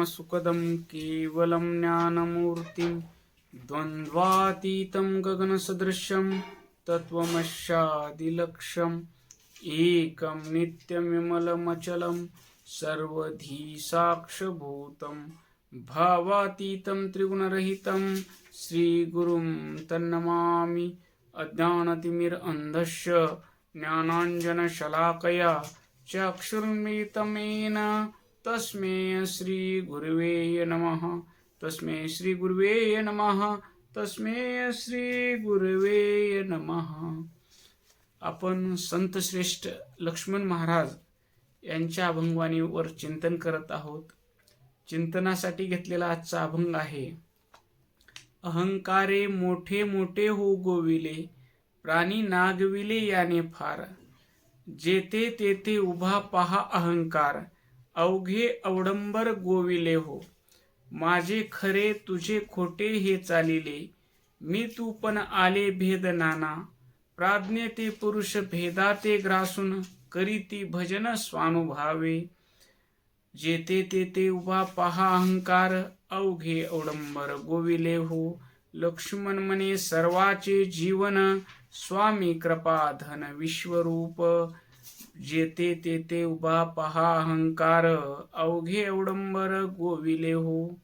परमसुखदं केवलं ज्ञानमूर्तिं द्वन्द्वातीतं गगनसदृशं तत्त्वमशादिलक्ष्यम् एकं नित्यमिमलमचलं सर्वधी साक्षभूतं भावातीतं त्रिगुणरहितं श्रीगुरुं तन्नमामि अज्ञानतिमिरन्धस्य ज्ञानाञ्जनशलाकया चक्षुर्मिलितमेन तस्मै श्रीगुरुवे नमः तस्मै श्रीगुरुवे नमः तस्मै श्रीगुरुवे नमः. आपण संतश्रेष्ठ लक्ष्मण महाराज यांच्या अभंगवाणीवर चिंतन करत आहोत. चिंतनासाठी घेतलेला आजचा अभंग आहे अहंकारे मोठे मोठे हो गोविले प्राणी नागविले याने फार. जेथे तेथे उभा पहा अहंकार अवघे अवडंबर गोविले हो. माझे खरे तुझे खोटे हे चालिले. मी तू पण आले भेद नाना. प्राज्ञ ते पुरुष भेदा ते ग्रासून करीती भजन स्वानुभावे जेथे तेथे उभा पहा अहंकार अवघे अवडंबर गोविले हो. लक्ष्मण म्हणे सर्वाचे जीवन स्वामी कृपा धन विश्वरूप. जेथे तेथे उभा पहा अहंकार अवघे अवडंबर गोविले हो.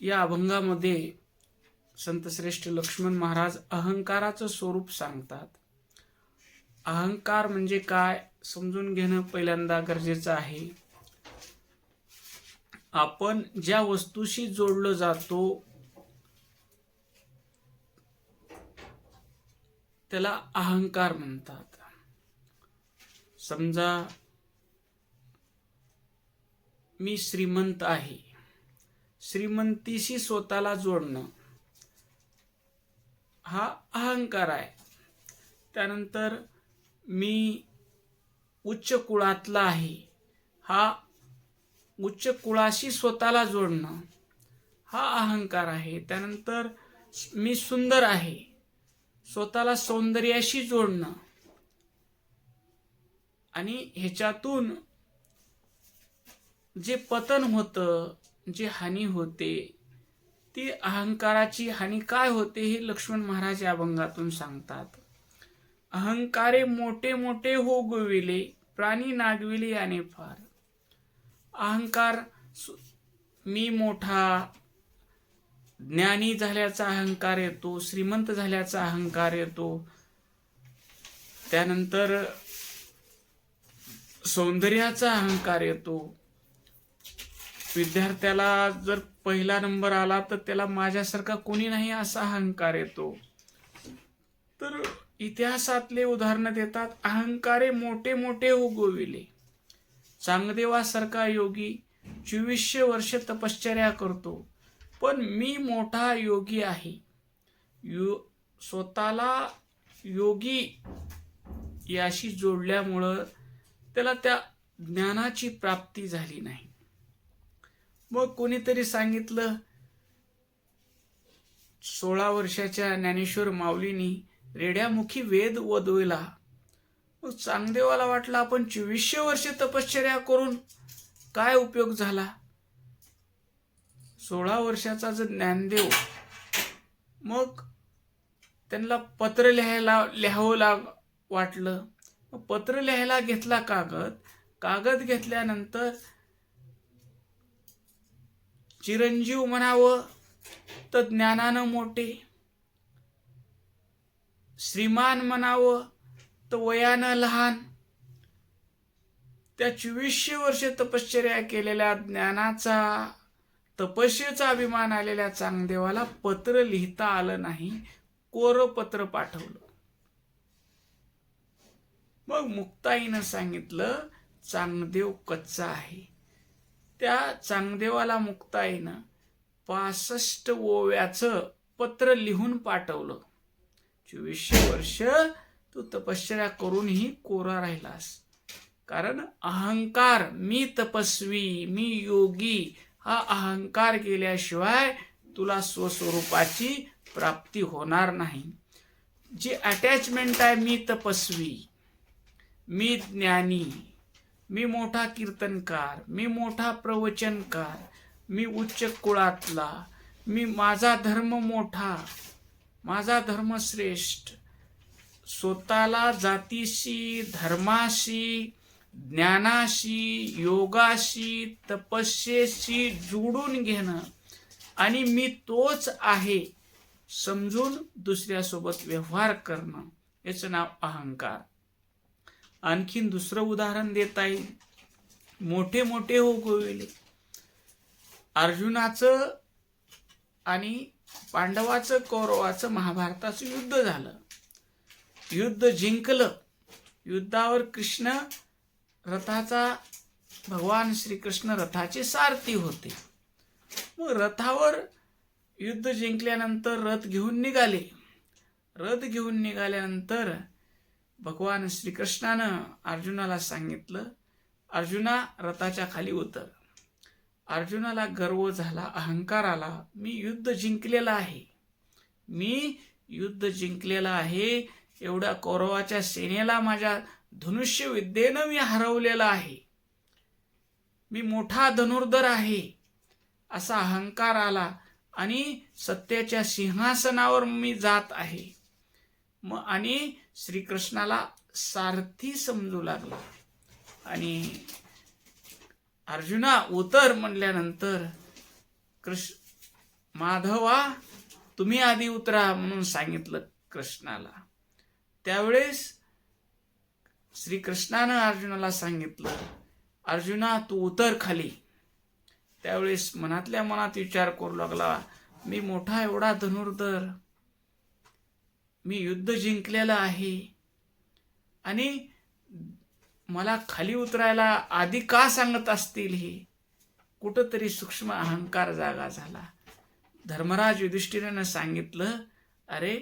या अभंगामध्ये संतश्रेष्ठ लक्ष्मण महाराज अहंकाराचं स्वरूप सांगतात. अहंकार म्हणजे काय समजून घेणं पहिल्यांदा गरजेचं आहे. आपण ज्या वस्तूशी जोडलं जातो त्याला अहंकार म्हणतात. समजा मी श्रीमंत आहे. श्रीमंतीशी स्वतःला जोडणं हा अहंकार आहे. त्यानंतर मी उच्च कुळातला आहे. हा उच्च कुळाशी स्वतःला जोडणं हा अहंकार आहे. त्यानंतर मी सुंदर आहे. स्वतःला सौंदर्याशी जोडणं आणि ह्याच्यातून जे पतन होतं जे हानी होते ती अहंकाराची हानी काय होते हे लक्ष्मण महाराज या अभंगातून सांगतात. अहंकारे मोठे मोठे हो गोविले प्राणी नागविले याने फार. अहंकार मी मोठा ज्ञानी झाल्याचा अहंकार येतो श्रीमंत झाल्याचा अहंकार येतो. त्यानंतर सौंदर्याचा अहंकार येतो. विद्यार्थ्याला जर पहिला नंबर आला तर त्याला माझ्यासारखा कोणी नाही असा अहंकार येतो. तर इतिहासातले उदाहरणं देतात अहंकारे मोठे मोठे उगविले. चांगदेवासारखा योगी चोवीसशे वर्ष तपश्चर्या करतो पण मी मोठा योगी आहे. यो स्वतःला योगी याशी जोडल्यामुळं त्याला त्या ज्ञानाची प्राप्ती झाली नाही. मग कोणीतरी सांगितलं सोळा वर्षाच्या ज्ञानेश्वर माऊलीनी रेड्यामुखी वेद वदविला. मग चांगदेवाला वाटलं आपण चोवीसशे वर्ष तपश्चर्या करून काय उपयोग झाला? सोळा वर्षाचा जर ज्ञानदेव मग त्यांना पत्र लिहायला लिहावं लाग वाटलं. पत्र लिहायला घेतला कागद. कागद घेतल्यानंतर चिरंजीव म्हणावं तर ज्ञानानं मोठे. श्रीमान म्हणावं तर वयानं लहान. त्या चोवीसशे वर्ष तपश्चर्या केलेल्या ज्ञानाचा तपस्येचा अभिमान आलेल्या चांगदेवाला पत्र लिहिता आलं नाही. कोरं पत्र पाठवलं. मग मुक्ताईनं सांगितलं चांगदेव कच्चा आहे. त्या चांगदेवाला मुक्ताईनं पासष्ट ओव्याचं पत्र लिहून पाठवलं. चोवीसशे वर्ष तू तपश्चर्या करूनही कोरा राहिलास. कारण अहंकार मी तपस्वी मी योगी हा अहंकार केल्याशिवाय तुला स्वस्वरूपाची प्राप्ती होणार नाही. जी अटॅचमेंट आहे मी तपस्वी. मी ज्ञानी मी मोठा कीर्तनकार मी मोठा प्रवचनकार मी उच्च कुळातला मी माझा धर्म मोठा माझा धर्म श्रेष्ठ. स्वतःला जातीशी धर्माशी ज्ञानाशी योगाशी तपस्येशी जोडून घेणं. आणि मी तोच आहे समजून दुसऱ्यासोबत व्यवहार करणं. याचं नाव अहंकार. आणखीन दुसरं उदाहरण देता येईल मोठे मोठे हो गोविले. अर्जुनाचं आणि पांडवाचं कौरवाचं महाभारताचं युद्ध झालं. युद्ध जिंकलं. युद्धावर कृष्ण रथाचा भगवान श्रीकृष्ण रथाचे सारथी होते. मग रथावर युद्ध जिंकल्यानंतर रथ घेऊन निघाले. रथ घेऊन निघाल्यानंतर भगवान श्रीकृष्णानं अर्जुनाला सांगितलं अर्जुना रथाच्या खाली उतर. अर्जुनाला गर्व झाला अहंकार आला. मी युद्ध जिंकलेला आहे. मी युद्ध जिंकलेला आहे. एवढ्या कौरवाच्या सेनेला माझ्या धनुष्य विद्येनं मी हरवलेलं आहे. मी मोठा धनुर्धर आहे. असा अहंकार आला आणि सत्याच्या सिंहासनावर मी जात आहे. मग आणि श्रीकृष्णाला सारथी समजू लागला. आणि अर्जुना उतर म्हणल्यानंतर कृष्ण माधवा तुम्ही आधी उतरा म्हणून सांगितलं कृष्णाला. त्यावेळेस श्रीकृष्णानं अर्जुनाला सांगितलं अर्जुना तू उतर खाली. त्यावेळेस मनातल्या मनात विचार करू लागला मी मोठा एवढा धनुर्धर मी युद्ध जिंकलेलं आहे. आणि मला खाली उतरायला आधी का सांगत असतील हे? कुठंतरी सूक्ष्म अहंकार जागा झाला. धर्मराज युधिष्ठिरानं सांगितलं अरे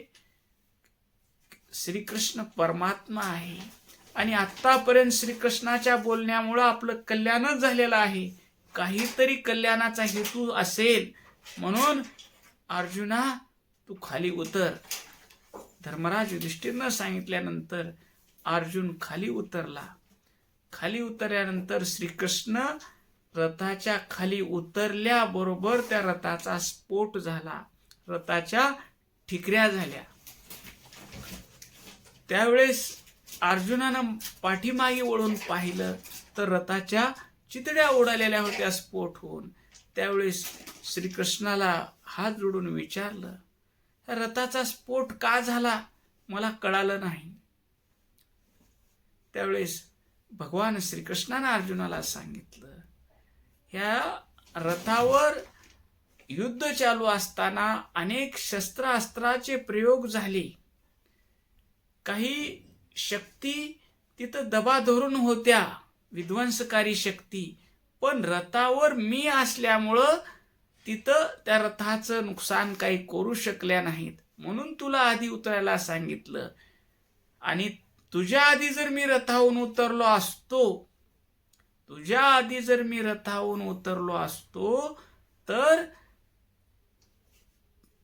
श्रीकृष्ण परमात्मा आहे. आणि आत्तापर्यंत श्रीकृष्णाच्या बोलण्यामुळं आपलं कल्याणच झालेलं आहे. काहीतरी कल्याणाचा हेतू असेल. म्हणून अर्जुना तू खाली उतर. धर्मराज युधिष्ठिरनं सांगितल्यानंतर अर्जुन खाली उतरला. खाली उतरल्यानंतर श्रीकृष्ण रथाच्या खाली उतरल्याबरोबर त्या रथाचा स्फोट झाला. रथाच्या ठिकऱ्या झाल्या. त्यावेळेस अर्जुनानं पाठीमागे वळून पाहिलं तर रथाच्या चितड्या उडालेल्या होत्या स्फोट होऊन. त्यावेळेस श्रीकृष्णाला हात जोडून विचारलं रथाचा स्फोट का झाला मला कळालं नाही. त्यावेळेस भगवान श्रीकृष्णानं अर्जुनाला सांगितलं ह्या रथावर युद्ध चालू असताना अनेक शस्त्रास्त्राचे प्रयोग झाले. काही शक्ती तिथं दबा धरून होत्या विध्वंसकारी शक्ती पण रथावर मी असल्यामुळं तिथं त्या रथाचं नुकसान काही करू शकल्या नाहीत. म्हणून तुला आधी उतरायला सांगितलं. आणि तुझ्या आधी जर मी रथाहून उतरलो असतो तुझ्या आधी जर मी रथाहून उतरलो असतो तर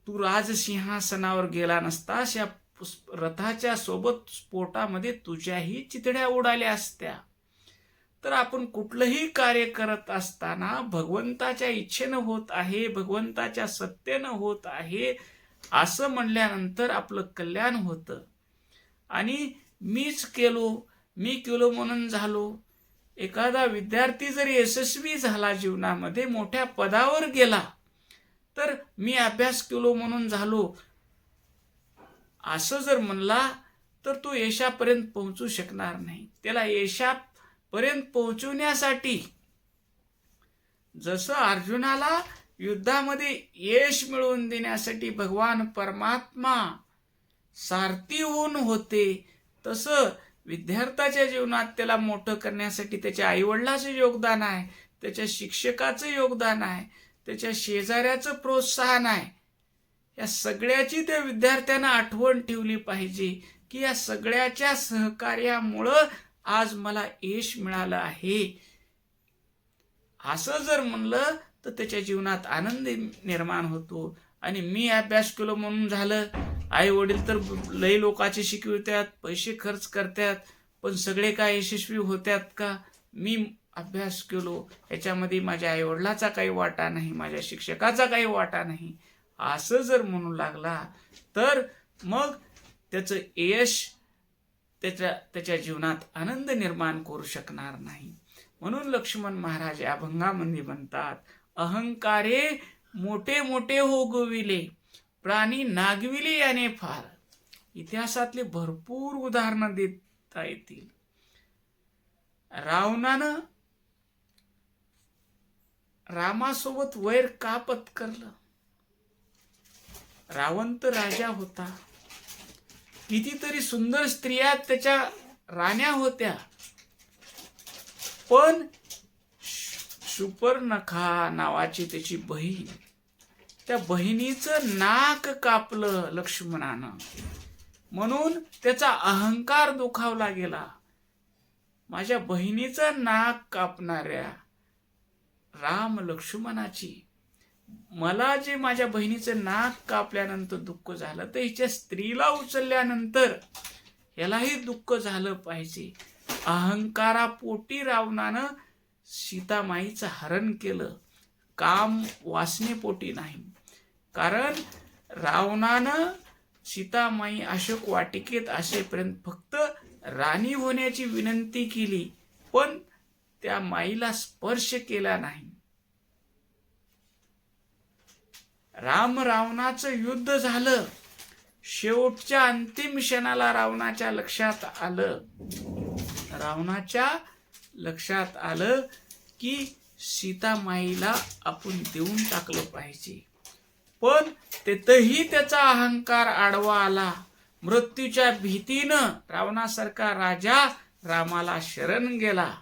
तू राजसिंहासनावर गेला नसतास या रथाच्या सोबत स्फोटामध्ये तुझ्याही चितड्या उडाल्या असत्या. तर आपण कुठलंही कार्य करत असताना भगवंताच्या इच्छेनं होत आहे भगवंताच्या सत्तेनं होत आहे असं म्हणल्यानंतर आपलं कल्याण होतं. आणि मीच केलो मी केलो म्हणून झालो. एखादा विद्यार्थी जर यशस्वी झाला जीवनामध्ये मोठ्या पदावर गेला तर मी अभ्यास केलो म्हणून झालो. असं जर म्हणला तर तो यशापर्यंत पोहोचू शकणार नाही. त्याला यशा पर्यंत पोहोचवण्यासाठी जसं अर्जुनाला युद्धामध्ये यश मिळवून देण्यासाठी भगवान परमात्मा सारथी होऊन होते तसं विद्यार्थ्याच्या जीवनात त्याला मोठं करण्यासाठी त्याच्या आईवडिलाचं योगदान आहे त्याच्या शिक्षकाचं योगदान आहे त्याच्या शेजाऱ्याचं प्रोत्साहन आहे. या सगळ्याची त्या विद्यार्थ्यांना आठवण ठेवली पाहिजे की या सगळ्याच्या सहकार्यामुळं आज मला यश मिळालं आहे. असं जर म्हणलं तर त्याच्या जीवनात आनंद निर्माण होतो. आणि मी अभ्यास केलो म्हणून झालं. आई वडील तर लई लोकांचे शिकवितात पैसे खर्च करतात पण सगळे काय यशस्वी होत्यात का? मी अभ्यास केलो. याच्यामध्ये माझ्या आईवडिलाचा काही वाटा नाही माझ्या शिक्षकाचा काही वाटा नाही. असं जर म्हणू लागला तर मग त्याचं यश त्याच्या त्याच्या जीवनात आनंद निर्माण करू शकणार नाही. म्हणून लक्ष्मण महाराज अभंगामध्ये म्हणतात अहंकारे मोठे मोठे हो गोविले प्राणी नागविले याने फार. इतिहासातले भरपूर उदाहरणं देता येतील. रावणानं रामासोबत वैर का पत्करलं? रावण तर राजा होता. कितीतरी सुंदर स्त्रिया त्याच्या राण्या होत्या. पण सुपर्णखा नावाची त्याची बहीण त्या बहिणीचं नाक कापलं लक्ष्मणानं. म्हणून त्याचा अहंकार दुखावला गेला. माझ्या बहिणीचं नाक कापणाऱ्या राम लक्ष्मणाची मला जे माझ्या बहिणीचं नाक कापल्यानंतर दुःख झालं तर हिच्या स्त्रीला उचलल्यानंतर यालाही दुःख झालं पाहिजे. अहंकारापोटी रावणानं सीतामाईचं हरण केलं. काम वासनेपोटी नाही. कारण रावणानं सीतामाई अशोक वाटिकेत असेपर्यंत फक्त राणी होण्याची विनंती केली पण त्या माईला स्पर्श केला नाही. राम रावणाचं युद्ध झालं. शेवटच्या अंतिम क्षणाला रावणाच्या लक्षात आलं. रावणाच्या लक्षात आलं की सीतामाईला आपण देऊन टाकलं पाहिजे. पण तेथही त्याचा अहंकार आडवा आला. मृत्यूच्या भीतीनं रावणासारखा राजा रामाला शरण गेला.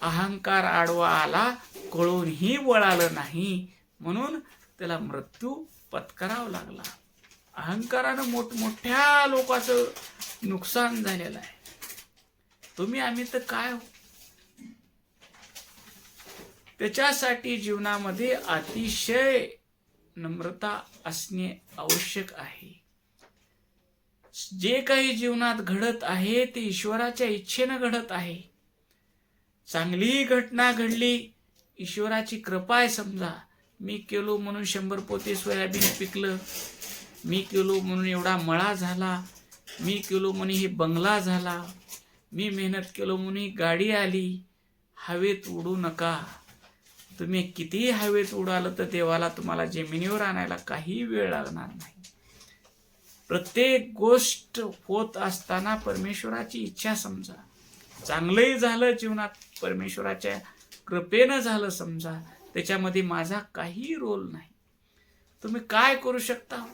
अहंकार आडवा आला कळूनही वळालं नाही. म्हणून त्याला मृत्यू पत्करावा लागला. अहंकारानं मोठमोठ्या लोकांचं नुकसान झालेलं आहे. तुम्ही आम्ही तर काय हो? त्याच्यासाठी जीवनामध्ये अतिशय नम्रता असणे आवश्यक आहे. जे काही जीवनात घडत आहे ते ईश्वराच्या इच्छेनं घडत आहे. चांगली घटना घडली ईश्वराची कृपा आहे समजा. मी केलो म्हणून शंभर पोते सोयाबीन पिकलं. मी केलो म्हणून एवढा मळा झाला. मी केलो म्हणून हे बंगला झाला. मी मेहनत केलो म्हणून ही गाडी आली. हवेत उडू नका. तुम्ही कितीही हवेत उडालं तर देवाला तुम्हाला जमिनीवर आणायला काही वेळ लागणार नाही. प्रत्येक गोष्ट होत असताना परमेश्वराची इच्छा समजा. चांगलंही झालं जीवनात परमेश्वराच्या कृपेनं झालं समजा. त्याच्यामध्ये माझा काही रोल नाही. तुम्ही काय करू शकता?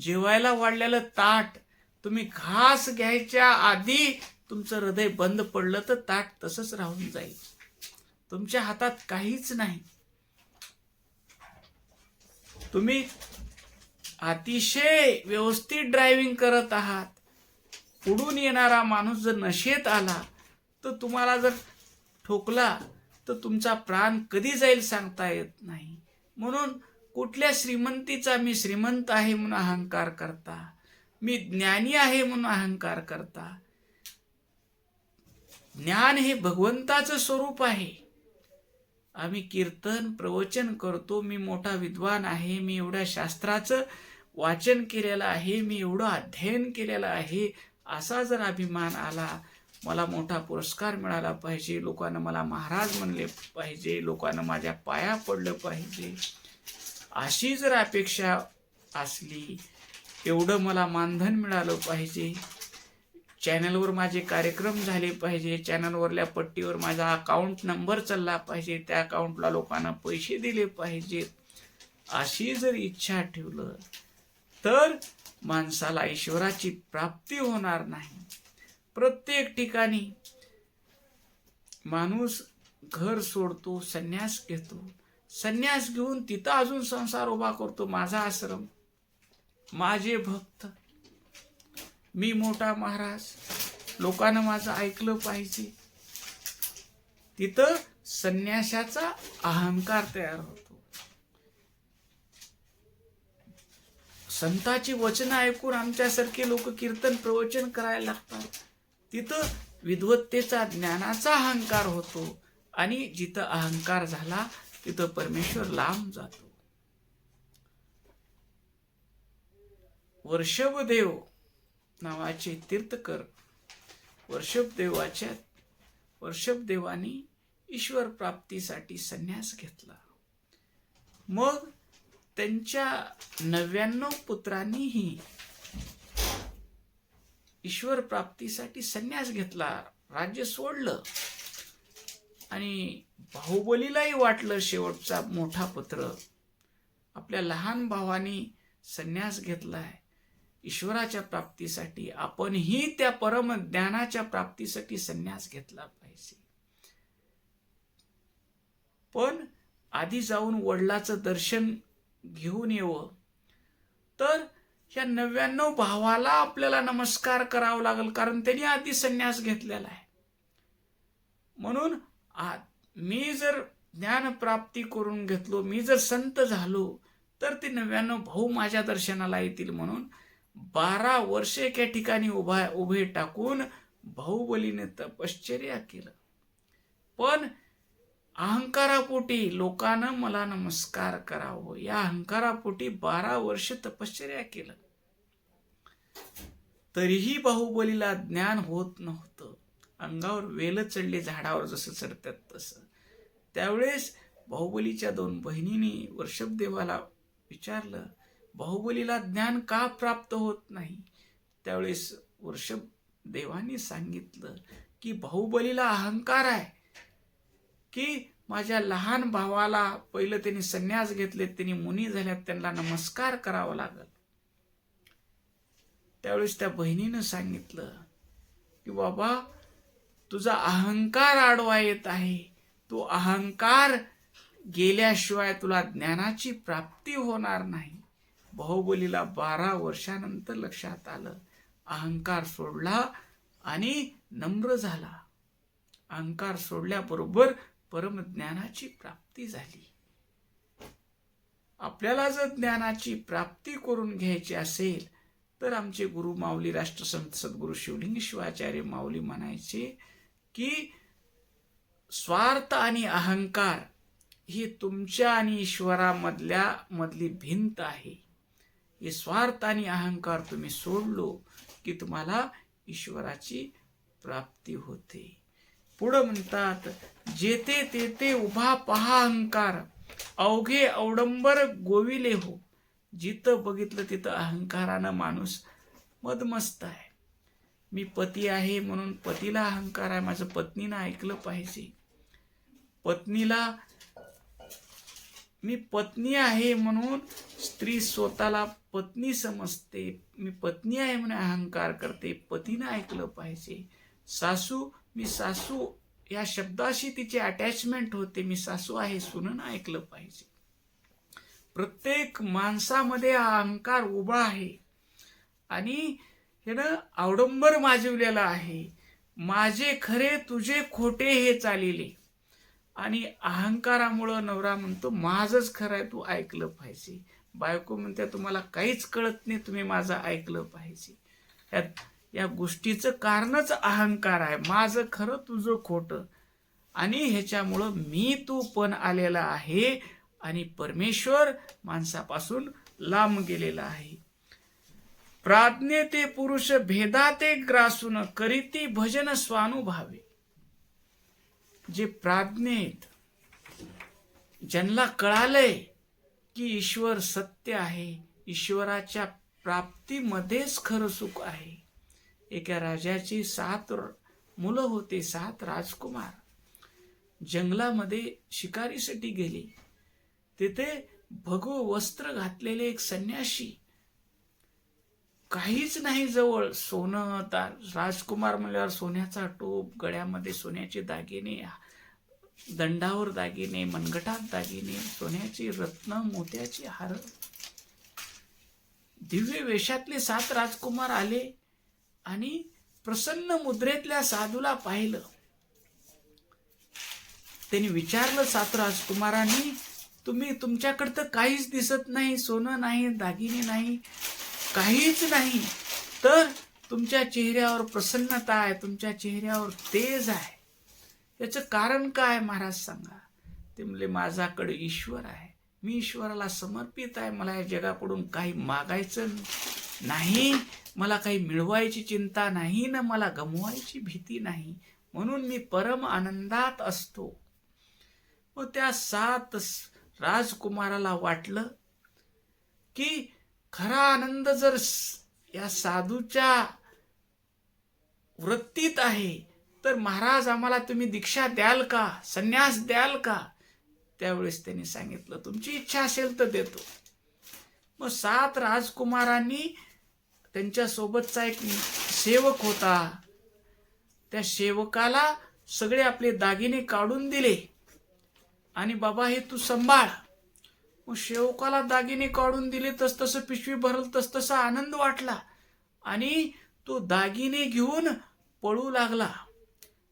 जेवायला वाढलेलं ताट तुम्ही घास घ्यायच्या आधी तुमचं हृदय बंद पडलं तर ताट तसंच राहून जाईल. तुमच्या हातात काहीच नाही. तुम्ही अतिशय व्यवस्थित ड्रायव्हिंग करत आहात. पुढून येणारा माणूस जर नशेत आला तर तुम्हाला जर ठोकला तर तुमचा प्राण कधी जाईल सांगता येत नाही. म्हणून कुठल्या श्रीमंतीचा मी श्रीमंत आहे म्हणून अहंकार करता? मी ज्ञानी आहे म्हणून अहंकार करता? ज्ञान हे भगवंताचं स्वरूप आहे. आम्ही कीर्तन प्रवचन करतो. मी मोठा विद्वान आहे. मी एवढ्या शास्त्राचं वाचन केलेलं आहे. मी एवढं अध्ययन केलेलं आहे. असा जर अभिमान आला मला मोठा पुरस्कार मिळाला पाहिजे. लोकांना मला महाराज म्हणले पाहिजे. लोकांना माझ्या पाया पडलं पाहिजे. अशी जर अपेक्षा असली एवढं मला मानधन मिळालं पाहिजे. चॅनलवर माझे कार्यक्रम झाले पाहिजे. चॅनलवरल्या पट्टीवर माझा अकाउंट नंबर चालला पाहिजे. त्या अकाउंटला लोकांना पैसे दिले पाहिजेत अशी जर इच्छा ठेवलं तर माणसाला ईश्वराची प्राप्ती होणार नाही. प्रत्येक ठिकाणी माणूस घर सोडतो संन्यास घेतो. संन्यास घेऊन तिथं अजून संसार उभा करतो माझा आश्रम माझे भक्त. मी मोठा महाराज. लोकांना माझं ऐकलं पाहिजे. तिथं संन्यासाचा अहंकार तयार होतो. संताची वचन ऐकून आमच्यासारखे लोक कीर्तन प्रवचन करायला लागतात. तिथं विद्वत्तेचा ज्ञानाचा अहंकार होतो आणि जिथं अहंकार झाला तिथं परमेश्वर लांब जातो. वर्षभदेव नावाचे तीर्थकर वर्षभदेवाच्या वर्षभदेवाने ईश्वर प्राप्तीसाठी संन्यास घेतला. मग त्यांच्या नव्याण्णव पुत्रांनीही ईश्वर प्राप्तीसाठी संन्यास घेतला राज्य सोडलं. आणि बाहुबलीलाही वाटलं शेवटचा मोठा पुत्र. आपल्या लहान भावानी संन्यास घेतलाय. ईश्वराच्या प्राप्तीसाठी आपणही त्या परम ज्ञानाच्या प्राप्तीसाठी संन्यास घेतला पाहिजे. पण आधी जाऊन वडिलाचं दर्शन घेऊन येवं. तर या नव्याण्णव भावाला आपल्याला नमस्कार करावा लागेल कारण त्यांनी आधी संन्यास घेतलेला आहे. म्हणून मी जर ज्ञान प्राप्ती करून घेतलो मी जर संत झालो तर ते नव्याण्णव भाऊ माझ्या दर्शनाला येतील म्हणून बारा वर्षे एका ठिकाणी उभा उभे टाकून बाहुबलीने तपश्चर्या केलं. पण अहंकारापोटी लोकांना मला नमस्कार करावं या अहंकारापोटी बारा वर्ष तपश्चर्या केलं. तरीही बाहुबलीला ज्ञान होत नव्हतं. अंगावर वेल चढले झाडावर जसं चढतात तसं. त्यावेळेस बाहुबलीच्या दोन बहिणींनी वर्षभदेवाला विचारलं बाहुबलीला ज्ञान का प्राप्त होत नाही? त्यावेळेस वर्षभ देवानी सांगितलं की बाहुबलीला अहंकार आहे. की माझ्या लहान भावाला पहिलं त्यांनी संन्यास घेतले त्यांनी मुनी झाल्यात त्यांना नमस्कार करावा लागल. त्यावेळेस त्या बहिणीनं सांगितलं की बाबा तुझा अहंकार आडवा येत आहे. तो अहंकार गेल्याशिवाय तुला ज्ञानाची प्राप्ती होणार नाही. बाहुबलीला बारा वर्षानंतर लक्षात आलं. अहंकार सोडला आणि नम्र झाला. अहंकार सोडल्याबरोबर परमज्ञानाची प्राप्ती झाली. आपल्याला जर ज्ञानाची प्राप्ती करून घ्यायची असेल तर आमचे गुरु माऊली राष्ट्रसंत सद्गुरु शिवलिंग शिवाचार्य माऊली म्हणायचे की स्वार्थ आणि अहंकार ही तुमच्या आणि ईश्वरामधल्या मधली भिंत आहे. हे स्वार्थ आणि अहंकार तुम्ही सोडलो की तुम्हाला ईश्वराची प्राप्ती होते. पुढं म्हणतात जेथे तेथे उभा पहा अहंकार अवघे अवडंबर गोविले हो. जिथं बघितलं तिथं अहंकारानं माणूस मदमस्त आहे. मी पती आहे म्हणून पतीला अहंकार आहे. माझं पत्नीनं ऐकलं पाहिजे. पत्नीला मी पत्नी आहे म्हणून स्त्री स्वतःला पत्नी समजते. मी पत्नी आहे म्हणून अहंकार करते. पतीनं ऐकलं पाहिजे. सासू मी सासू या शब्दाशी तिचे अटॅचमेंट होते. मी सासू आहे सुननं ऐकलं पाहिजे. प्रत्येक माणसामध्ये हा अहंकार उभा आहे. आणि यानं अवडंबर माजवलेला आहे. माझे खरे तुझे खोटे हे चालिले. आणि अहंकारामुळं नवरा म्हणतो माझंच खरं आहे तू ऐकलं पाहिजे. बायको म्हणते तुम्हाला काहीच कळत नाही तुम्ही माझं ऐकलं पाहिजे. यात या गोष्टीचं कारणच अहंकार आहे. माझं खरं तुझं खोटं. आणि ह्याच्यामुळं मी तू पण आलेला आहे. आणि परमेश्वर माणसापासून लांब गेलेला आहे. प्राज्ञे ते पुरुष भेदाते ग्रासून करीती भजन स्वानुभावे. जे प्राज्ञेत आहेत ज्यांना कळालंय की ईश्वर सत्य आहे ईश्वराच्या प्राप्तीमध्येच खरं सुख आहे. एका राजाची सात मुलं होते सात राजकुमार. जंगलामध्ये शिकारीसाठी गेले. तिथे भगव वस्त्र घातलेले एक संन्याशी. काहीच नाही जवळ. सोनं तार राजकुमार म्हणल्यावर सोन्याचा टोप गळ्यामध्ये सोन्याचे दागिने दंडावर दागिने मनगटात दागिने सोन्याची रत्न मोत्याची हार. दिव्य वेशातले सात राजकुमार आले आणि प्रसन्न मुद्रेतल्या साधूला पाहिलं. त्यांनी विचारलं सात राजकुमारांनी तुम्ही तुमच्याकडं तर काहीच दिसत नाही सोनं नाही दागिने नाही काहीच नाही. तर तुमच्या चेहऱ्यावर प्रसन्नता आहे तुमच्या चेहऱ्यावर तेज आहे. याचं कारण काय महाराज सांगा? ते म्हणले माझ्याकडे ईश्वर आहे. मी ईश्वराला समर्पित आहे. मला या जगाकडून काही मागायचं नाही. मला काही मिळवायची चिंता नाही. ना मला गमवायची भीती नाही. म्हणून मी परम आनंदात असतो. व त्या सात राजकुमाराला वाटलं की खरा आनंद जर या साधूच्या वृत्तीत आहे तर महाराज आम्हाला तुम्ही दीक्षा द्याल का संन्यास द्याल का? त्यावेळेस त्यांनी सांगितलं तुमची इच्छा असेल तर देतो. मग सात राजकुमारांनी त्यांच्यासोबतचा एक सेवक होता. त्या सेवकाला सगळे आपले दागिने काढून दिले. आणि बाबा हे तू सांभाळ. मग शेवकाला दागिने काढून दिले तस तसं पिशवी भरल तस तसा आनंद वाटला. आणि तो दागिने घेऊन पळू लागला.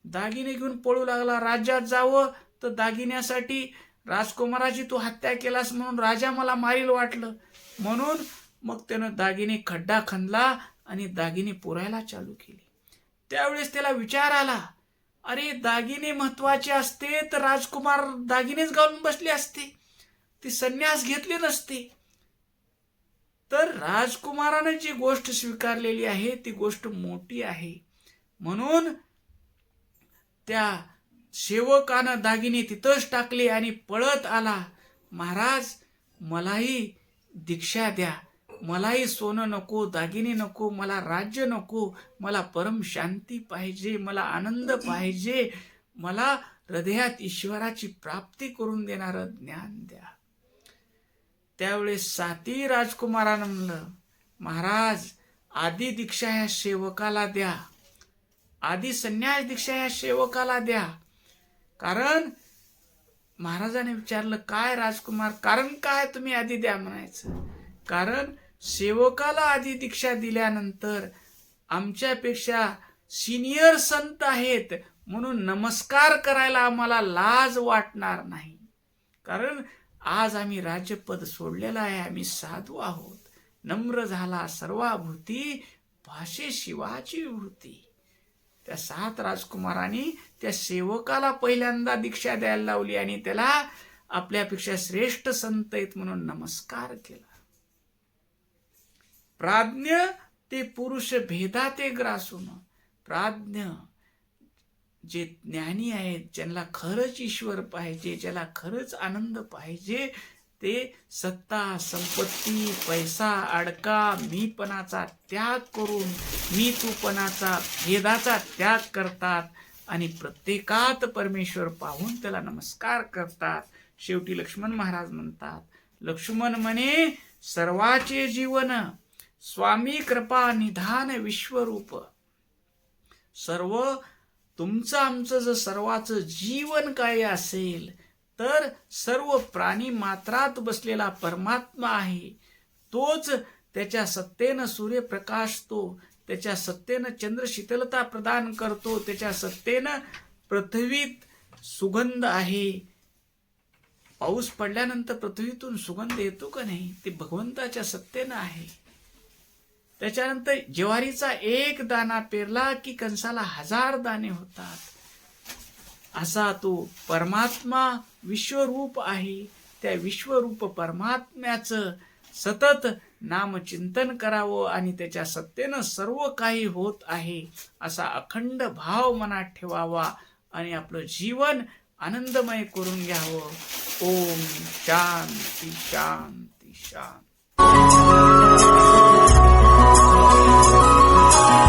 दागिने घेऊन पळू लागला. राज्यात जावं तर दागिन्यासाठी राजकुमाराची तू हत्या केलास म्हणून राजा मला मारील वाटलं. म्हणून मग त्यानं दागिने खड्डा खणला आणि दागिने पुरायला चालू केली. त्यावेळेस त्याला विचार आला अरे दागिने महत्त्वाचे असते तर राजकुमार दागिनेच घालून बसले असते. ती संन्यास घेतले नसते. तर राजकुमाराने जी गोष्ट स्वीकारलेली आहे ती गोष्ट मोठी आहे. म्हणून त्या सेवकानं दागिने तिथंच टाकले आणि पळत आला महाराज मलाही दीक्षा द्या. मलाही सोनं नको दागिने नको मला राज्य नको मला परम शांती पाहिजे मला आनंद पाहिजे मला हृदयात ईश्वराची प्राप्ती करून देणारं ज्ञान द्या. त्यावेळेस साती राजकुमारानं म्हणलं महाराज आदी दीक्षा ह्या सेवकाला द्या. आधी संन्यास दीक्षा ह्या सेवकाला द्या. कारण महाराजाने विचारलं काय राजकुमार कारण काय तुम्ही आधी द्या? म्हणायचं. कारण सेवकाला आधी दीक्षा दिल्यानंतर आमच्यापेक्षा सिनियर संत आहेत म्हणून नमस्कार करायला आम्हाला लाज वाटणार नाही. कारण आज आम्ही राज्यपद सोडलेलं आहे आम्ही साधू आहोत. नम्र झाला सर्वाभूती भाषे शिवाची भूती त्या सात राजकुमारांनी त्या सेवकाला पहिल्यांदा दीक्षा द्यायला लावली आणि त्याला आपल्यापेक्षा श्रेष्ठ संत आहेत म्हणून नमस्कार केला. प्राज्ञ ते पुरुष भेदा ते ग्रासून प्राज्ञ जे ज्ञानी आहेत ज्यांना खरंच ईश्वर पाहिजे ज्याला खरंच आनंद पाहिजे ते सत्ता संपत्ती पैसा अडका मीपणाचा त्याग करून मी तूपणाचा भेदाचा त्याग करतात आणि प्रत्येकात परमेश्वर पाहून त्याला नमस्कार करतात. शेवटी लक्ष्मण महाराज म्हणतात लक्ष्मण म्हणे सर्वाचे जीवन स्वामी कृपा निधान विश्वरूप. सर्व तुमचं आमचं जर सर्वाचं जीवन काय असेल तर सर्व प्राणी मात्रात बसलेला परमात्मा आहे. तोच त्याच्या सत्तेनं सूर्यप्रकाश तो त्याच्या सत्तेनं चंद्र शीतलता प्रदान करतो त्याच्या सत्तेनं पृथ्वीत सुगंध आहे. पाऊस पडल्यानंतर पृथ्वीतून सुगंध येतो का नाही ते भगवंताच्या सत्तेनं आहे. त्याच्यानंतर ज्वारीचा एक दाना पेरला की कंसाला हजार दाणे होतात. असा तो परमात्मा विश्वरूप आहे. त्या विश्वरूप परमात्म्याचं सतत नामचिंतन करावं आणि त्याच्या सत्तेनं सर्व काही होत आहे असा अखंड भाव मनात ठेवावा आणि आपलं जीवन आनंदमय करून घ्यावं. ओम शांती शांती शांती. Thank you.